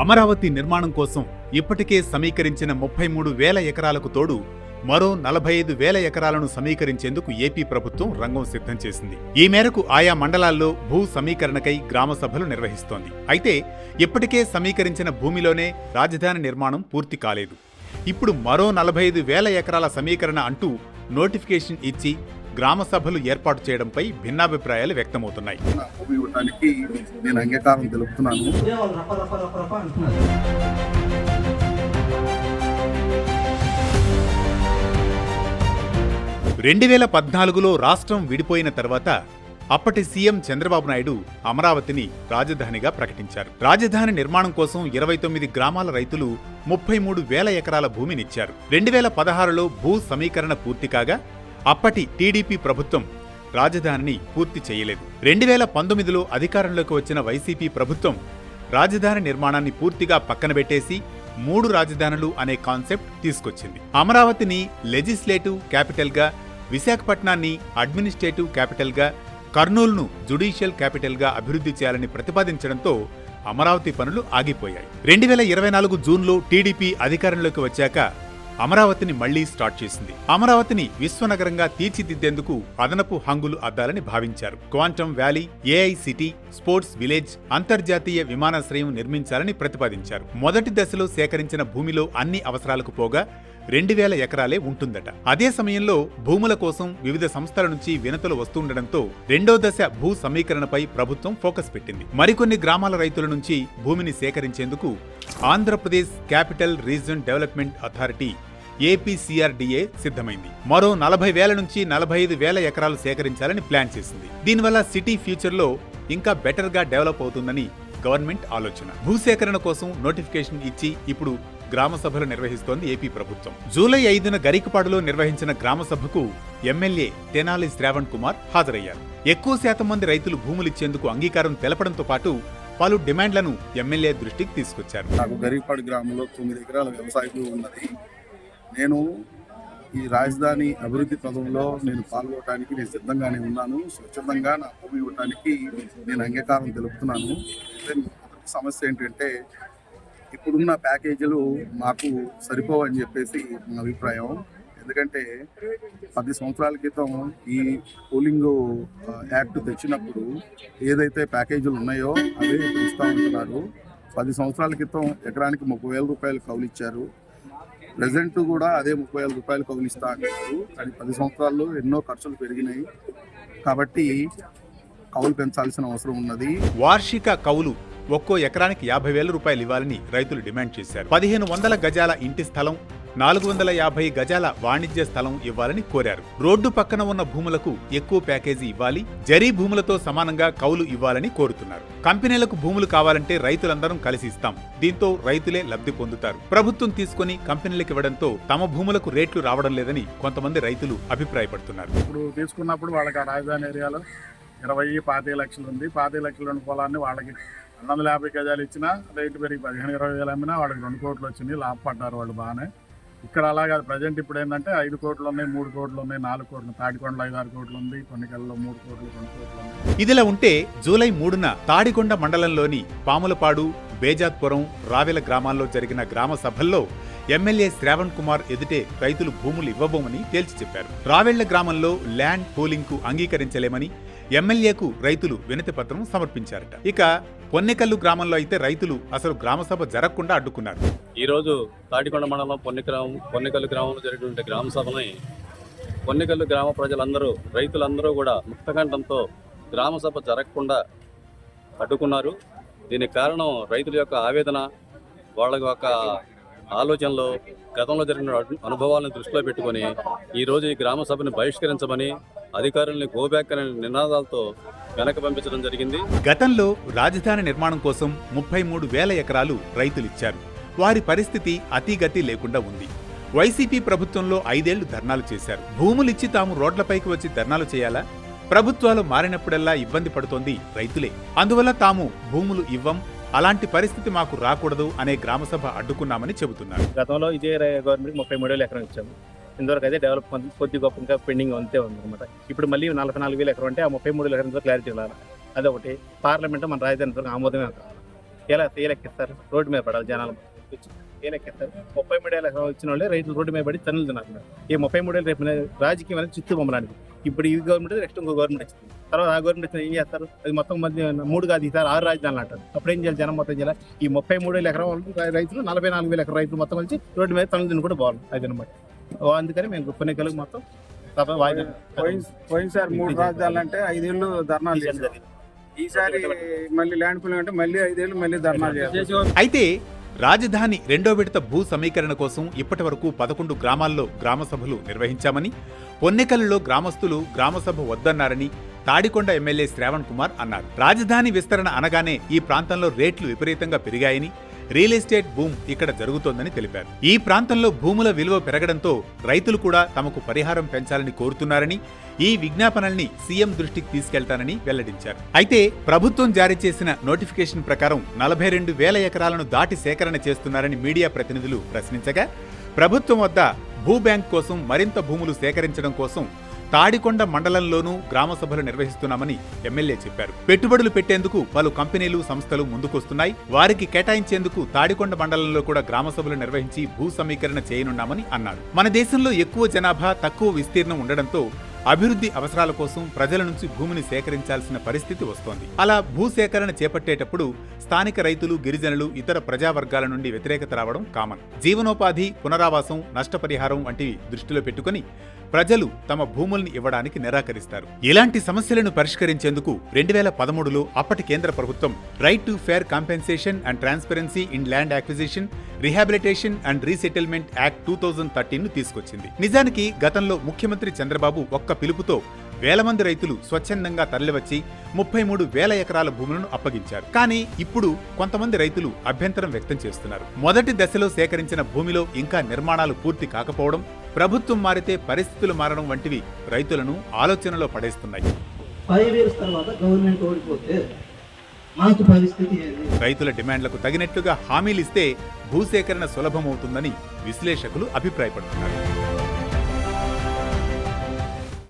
అమరావతి నిర్మాణం కోసం ఇప్పటికే సమీకరించిన ముప్పై మూడు వేల ఎకరాలకు తోడు మరో నలభై ఐదు వేల ఎకరాలను సమీకరించేందుకు ఏపీ ప్రభుత్వం రంగం సిద్ధం చేసింది. ఈ మేరకు ఆయా మండలాల్లో భూ సమీకరణకై గ్రామ సభలు నిర్వహిస్తోంది. అయితే ఇప్పటికే సమీకరించిన భూమిలోనే రాజధాని నిర్మాణం పూర్తి కాలేదు. ఇప్పుడు మరో నలభై ఐదు వేల ఎకరాల సమీకరణ అంటూ నోటిఫికేషన్ ఇచ్చి గ్రామ సభలు ఏర్పాటు చేయడంపై భిన్నాభిప్రాయాలు వ్యక్తమవుతున్నాయి. నేను అంగీకారం తెలుపుతున్నాను. రెండు వేల పద్నాలుగులో రాష్ట్రం విడిపోయిన తర్వాత అప్పటి సీఎం చంద్రబాబు నాయుడు అమరావతిని రాజధానిగా ప్రకటించారు. రాజధాని నిర్మాణం కోసం ఇరవై తొమ్మిది గ్రామాల రైతులు ముప్పై మూడు వేల ఎకరాల భూమినిచ్చారు. రెండు వేల పదహారులో భూ సమీకరణ పూర్తి కాగా అప్పటి టీడీపీ ప్రభుత్వం రాజధానిని పూర్తి చేయలేదు. రెండు వేల పంతొమ్మిదిలో అధికారంలోకి వచ్చిన వైసీపీ ప్రభుత్వం రాజధాని నిర్మాణాన్ని పూర్తిగా పక్కన పెట్టేసి మూడు రాజధానులు అనే కాన్సెప్ట్ తీసుకొచ్చింది. అమరావతిని లెజిస్లేటివ్ క్యాపిటల్గా విశాఖపట్నాన్ని అడ్మినిస్ట్రేటివ్ క్యాపిటల్గా కర్నూలును జుడిషియల్ క్యాపిటల్గా అభివృద్ధి చేయాలని ప్రతిపాదించడంతో అమరావతి పనులు ఆగిపోయాయి. రెండు వేల ఇరవై నాలుగు జూన్లో టీడీపీ అధికారంలోకి వచ్చాక అమరావతిని మళ్ళీ స్టార్ట్ చేసింది. అమరావతిని విశ్వనగరంగా తీర్చిదిద్దేందుకు అదనపు హంగులు అద్దాలని భావించారు. Quantum valley AI city sports village అంతర్జాతీయ విమానాశ్రయం నిర్మించాలని ప్రతిపాదించారు. మొదటి దశలో సేకరించిన భూమిలో అన్ని అవసరాలకు పోగా రెండు వేల ఎకరాలే ఉంటుందట. అదే సమయంలో భూముల కోసం వివిధ సంస్థల నుంచి వినతులు వస్తుండటంతో రెండో దశ భూ సమీకరణపై ప్రభుత్వం ఫోకస్ పెట్టింది. మరికొన్ని గ్రామాల రైతుల నుంచి భూమిని సేకరించేందుకు Andhra Pradesh capital region development authority APCRDA సిద్ధమైంది. మరో నలభై వేల నుంచి నలభై ఐదు వేల ఎకరాలు సేకరించాలని ప్లాన్ చేసింది. దీనివల్ల సిటీ ఫ్యూచర్లో ఇంకా బెటర్గా డెవలప్ అవుతుందని గవర్నమెంట్ ఆలోచన. భూసేకరణ కోసం నోటిఫికేషన్ ఇచ్చి ఇప్పుడు గ్రామ సభలు నిర్వహిస్తోంది ఏపీ ప్రభుత్వం. జూలై ఐదున గరికపాడులో నిర్వహించిన గ్రామ సభకు ఎమ్మెల్యే తెనాలి శ్రావణ్ కుమార్ హాజరయ్యారు. ఎక్కువ శాతం మంది రైతులు భూములిచ్చేందుకు అంగీకారం తెలపడంతో పాటు పలు డిమాండ్లను ఎమ్మెల్యే దృష్టికి తీసుకొచ్చారు. నాకు గరీపాడు గ్రామంలో తొమ్మిది ఎకరాల వ్యవసాయ భూమి ఉన్నది. నేను ఈ రాజధాని అభివృద్ధి పదంలో నేను పాల్గొనడానికి నేను సిద్ధంగానే ఉన్నాను. స్వచ్ఛందంగా నా భూమి ఇవ్వడానికి నేను అంగీకారం తెలుపుతున్నాను. మొదటి సమస్య ఏంటంటే ఇప్పుడున్న ప్యాకేజీలు మాకు సరిపోవని చెప్పేసి నా అభిప్రాయం. ఎందుకంటే పది సంవత్సరాల క్రితం ఈ పోలింగ్ యాక్ట్ తెచ్చినప్పుడు ఏదైతే ప్యాకేజీలు ఉన్నాయో అవే ఇస్తూ ఉంటున్నారు. పది సంవత్సరాల క్రితం ఎకరానికి ముప్పై వేల రూపాయలు కౌలు ఇచ్చారు. ప్రజెంట్ కూడా అదే ముప్పై వేల రూపాయలు కౌలిస్తా అంటున్నారు. కానీ పది సంవత్సరాల్లో ఎన్నో ఖర్చులు పెరిగినాయి. కాబట్టి కౌలు పెంచాల్సిన అవసరం ఉన్నది. వార్షిక కౌలు ఒక్కో ఎకరానికి యాభై వేల రూపాయలు ఇవ్వాలని రైతులు డిమాండ్ చేశారు. పదిహేను వందల గజాల ఇంటి స్థలం నాలుగు వందల యాభై గజాల వాణిజ్య స్థలం ఇవ్వాలని కోరారు. రోడ్డు పక్కన ఉన్న భూములకు ఎక్కువ ప్యాకేజీ ఇవ్వాలి జరీ భూములతో సమానంగా కౌలు ఇవ్వాలని కోరుతున్నారు. కంపెనీలకు భూములు కావాలంటే రైతులందరం కలిసి ఇస్తాం. దీంతో రైతులే లబ్ధి పొందుతారు. ప్రభుత్వం తీసుకుని కంపెనీలకు ఇవ్వడంతో తమ భూములకు రేట్లు రావడం లేదని కొంతమంది రైతులు అభిప్రాయపడుతున్నారు. ఇప్పుడు తీసుకున్నప్పుడు వాళ్ళకి రాజధాని ఏరియాలో ఇరవై పాతిక లక్షలు ఉంది. పాతిక లక్షలు ఉన్న పొలాన్ని వాళ్ళకి రెండు వందల యాభై గజాలు ఇచ్చినా రేటు పెరిగి పదిహేను ఇరవై వేలు అమ్మినా వాళ్ళకి రెండు కోట్లు వచ్చినాయి. లాభపడ్డారు వాళ్ళు బాగానే. ఇక్కడ అలాగా ప్రజెంట్ ఇప్పుడు ఏంటంటే ఐదు కోట్లు ఉన్నాయి మూడు కోట్లు ఉన్నాయి నాలుగు కోట్లు తాడికొండలో ఐదు ఆరు కోట్లు ఉంది కొన్నికల్లో మూడు కోట్లు రెండు కోట్లు ఇదిలా ఉంటే జూలై మూడున తాడికొండ మండలంలోని పాములపాడు బేజాత్పురం రావెల గ్రామాల్లో జరిగిన గ్రామ సభల్లో ఎమ్మెల్యే శ్రావణ్ కుమార్ ఎదుటే రైతులు భూములు ఇవ్వబోమని తేల్చి చెప్పారు. రావెళ్ళ గ్రామంలో ల్యాండ్ పూలింగ్కు అంగీకరించలేమని ఎమ్మెల్యేకు రైతులు వినతి పత్రం సమర్పించారట. ఇక పొన్నెకల్లు గ్రామంలో అయితే రైతులు అసలు గ్రామసభ జరగకుండా అడ్డుకున్నారు. ఈరోజు తాటికొండ మండలం పొన్నిగ్రామం పొన్నికల్లు గ్రామంలో జరిగినటువంటి గ్రామ సభని పొన్నికల్లు గ్రామ ప్రజలందరూ రైతులందరూ కూడా ముక్తకంఠంతో గ్రామ సభ జరగకుండా అడ్డుకున్నారు. దీనికి కారణం రైతుల యొక్క ఆవేదన వాళ్ళ యొక్క ఆలోచనలు గతంలో జరిగిన అనుభవాలను దృష్టిలో పెట్టుకొని ఈరోజు ఈ గ్రామ సభను బహిష్కరించమని అధికారుల్ని గోబ్యాక్ అనే నినాదాలతో వెనక పంపించడం జరిగింది. గతంలో రాజధాని నిర్మాణం కోసం ముప్పై మూడు వేల ఎకరాలు రైతులిచ్చారు. వారి పరిస్థితి అతిగతి లేకుండా ఉంది. వైసీపీ ప్రభుత్వంలో ఐదేళ్ళు ధర్నాలు చేశారు. భూములిచ్చి తాము రోడ్లపైకి వచ్చి ధర్నాలు చేయాలా? ప్రభుత్వాలు మారినప్పుడల్లా ఇబ్బంది పడుతోంది రైతులే. అందువల్ల తాము భూములు ఇవ్వం అలాంటి పరిస్థితి మాకు రాకూడదు అనే గ్రామసభ అడ్డుకున్నామని చెబుతున్నారు. గతంలో ఇదే గవర్నమెంట్ ముప్పై మూడు వేల ఎకరం ఇచ్చాము. ఇంతవరకు అయితే డెవలప్ కొద్ది- కొద్ది గొప్ప ఇంకా పెండింగ్ అంతే ఉందన్నమాట. ఇప్పుడు మళ్ళీ నలభై నాలుగు వేల ఎకరం అంటే ఆ ముప్పై మూడు ఎకరం క్లారిటీ ఇవ్వాలి అదొకటి. పార్లమెంట్ మన రాజధాని వరకు ఆమోదమే కావాలి? ఎలా ఏ రోడ్డు మీద పడాలి జనాలు. వచ్చి ఏ లెక్కిస్తారు ముప్పై మూడు ఏళ్ళ ఎకరం వచ్చిన వాళ్ళే రైతులు రోడ్డు మీద పడి తన్నులు తిన్నారు ఈ ముప్పై మూడు ఏళ్ళు రేపు రాజకీయం అనేది చిత్తు బొమ్మలాంటిది ఇప్పుడు ఈ గవర్నమెంట్ నెక్స్ట్ ఇంకో గవర్నమెంట్ వచ్చింది. తర్వాత ఆ గవర్నమెంట్ వచ్చిన ఏం చేస్తారు? అది మొత్తం మధ్య మూడు కాదు ఈసారి ఆరు రాజధానులు అంటారు. అప్పుడు ఏం చేయాలి? జనం మొత్తం చేయాలి? ఈ ముప్పై మూడు వేల ఎకరం వాళ్ళు రై- రైతులు నలభై నాలుగు వేల ఎకరం రైతులు మొత్తం కలిసి రోడ్డు మీద తనలు తిని కూడా బాగుంది అది అనమాట అందుకని మేము కొన్నికలకు మొత్తం సభ వాయిదా. పోయినసారి మూడు రాజధానులు అంటే ఐదేళ్ళు ధర్నాలు చేశారు. ఈసారి మళ్ళీ ల్యాండ్ పూలింగ్ అంటే మళ్ళీ ఐదేళ్ళు మళ్ళీ ధర్నాలు అయితే రాజధాని రెండో విడత భూ సమీకరణ కోసం ఇప్పటి వరకు పదకొండు గ్రామాల్లో గ్రామసభలు నిర్వహించామని పొన్నెకల్లో గ్రామస్తులు గ్రామసభ వద్దన్నారని తాడికొండ ఎమ్మెల్యే శ్రావణ్ కుమార్ అన్నారు. రాజధాని విస్తరణ అనగానే ఈ ప్రాంతంలో రేట్లు విపరీతంగా పెరిగాయని రియల్ ఎస్టేట్ బూమ్ ఇక్కడ జరుగుతోందని తెలిపారు. ఈ ప్రాంతంలో భూముల విలువ పెరగడంతో రైతులు కూడా తమకు పరిహారం పెంచాలని కోరుతున్నారని ఈ విజ్ఞాపనల్ని సీఎం దృష్టికి తీసుకెళ్తానని వెల్లడించారు. అయితే ప్రభుత్వం జారీ చేసిన నోటిఫికేషన్ ప్రకారం నలభై రెండు వేల ఎకరాలను దాటి సేకరణ చేస్తున్నారని మీడియా ప్రతినిధులు ప్రశ్నించగా ప్రభుత్వం వద్ద భూ బ్యాంక్ కోసం మరింత భూములు సేకరించడం కోసం తాడికొండ మండలంలోనూ గ్రామ సభలు నిర్వహిస్తున్నామని ఎమ్మెల్యే చెప్పారు. పెట్టుబడులు పెట్టేందుకు పలు కంపెనీలు సంస్థలు ముందుకొస్తున్నాయి. వారికి కేటాయించేందుకు తాడికొండ మండలంలో కూడా గ్రామ సభలు నిర్వహించి భూ సమీకరణ చేయనున్నామని అన్నారు. మన దేశంలో ఎక్కువ జనాభా తక్కువ విస్తీర్ణం ఉండడంతో అభివృద్ధి అవసరాల కోసం ప్రజల నుంచి భూమిని సేకరించాల్సిన పరిస్థితి వస్తోంది. అలా భూ సేకరణ చేపట్టేటప్పుడు స్థానిక రైతులు గిరిజనులు ఇతర ప్రజావర్గాల నుండి వ్యతిరేకత రావడం కామన్. జీవనోపాధి పునరావాసం నష్టపరిహారం వంటివి దృష్టిలో పెట్టుకుని ప్రజలు తమ భూముల్ని ఇవ్వడానికి నిరాకరిస్తారు. ఇలాంటి సమస్యలను పరిష్కరించేందుకు రెండు వేల పదమూడులో అప్పటి కేంద్ర ప్రభుత్వం right to fair compensation and transparency in land acquisition rehabilitation and resettlement act two thousand thirteen తీసుకొచ్చింది. నిజానికి గతంలో ముఖ్యమంత్రి చంద్రబాబు ఒక్క పిలుపుతో వేల మంది రైతులు స్వచ్ఛందంగా తరలివచ్చి ముప్పై మూడు వేల ఎకరాల భూములను అప్పగించారు. కానీ ఇప్పుడు కొంతమంది రైతులు అభ్యంతరం వ్యక్తం చేస్తున్నారు. మొదటి దశలో సేకరించిన భూమిలో ఇంకా నిర్మాణాలు పూర్తి కాకపోవడం ప్రభుత్వం మారితే పరిస్థితులు మారడం వంటివి రైతులను ఆలోచనలో పడేస్తున్నాయి. ఫైవ్ ఇయర్స్ తర్వాత గవర్నమెంట్ ఓడిపోతే మాకు పరిస్థితి ఏది? రైతుల డిమాండ్లకు తగినట్లుగా హామీలిస్తే భూసేకరణ సులభమవుతుందని విశ్లేషకులు అభిప్రాయపడుతున్నారు.